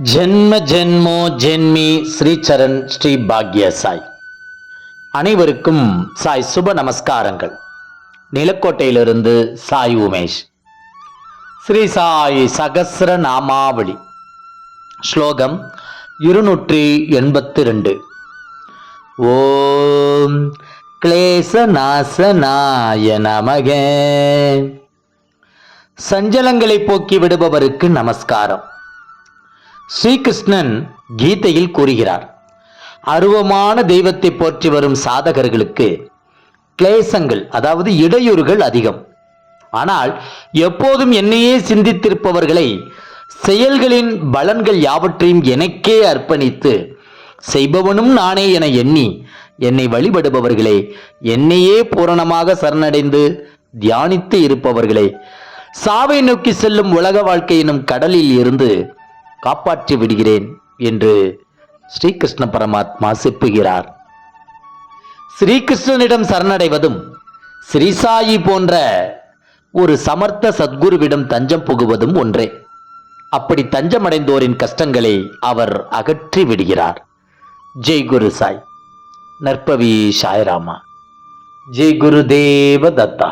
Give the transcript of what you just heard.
ஜென்ம ஜென்மோ ஜென்மி ஸ்ரீசரண் ஸ்ரீ பாக்ய சாய். அனைவருக்கும் சாய் சுப நமஸ்காரங்கள். நிலக்கோட்டையிலிருந்து சாய் உமேஷ். ஸ்ரீ சாய் சகஸ்ர நாமாவளி ஸ்லோகம் இருநூற்றி எண்பத்தி ரெண்டு ஓம் கிளேசநாசனாய நமக. சஞ்சலங்களை போக்கி விடுபவருக்கு நமஸ்காரம். ஸ்ரீகிருஷ்ணன் கீதையில் கூறுகிறார் அருவமான தெய்வத்தை போற்றி வரும் சாதகர்களுக்கு கிளேசங்கள் அதாவது இடையூறுகள் அதிகம். ஆனால் எப்போதும் என்னையே சிந்தித்திருப்பவர்களை செயல்களின் பலன்கள் யாவற்றையும் எனக்கே அர்ப்பணித்து செய்பவனும் நானே என எண்ணி என்னை வழிபடுபவர்களே என்னையே பூரணமாக சரணடைந்து தியானித்து இருப்பவர்களே சாவை நோக்கி செல்லும் உலக வாழ்க்கை எனும் கடலில் இருந்து காப்பாற்றி விடுகிறேன் என்று ஸ்ரீகிருஷ்ண பரமாத்மா செப்புகிறார். ஸ்ரீகிருஷ்ணனிடம் சரணடைவதும் ஸ்ரீசாயி போன்ற ஒரு சமர்த்த சத்குருவிடம் தஞ்சம் புகுவதும் ஒன்றே. அப்படி தஞ்சமடைந்தோரின் கஷ்டங்களை அவர் அகற்றி விடுகிறார். ஜெய் குரு சாய். நற்பவி சாய்ராமா. ஜெய் குரு தேவ தத்தா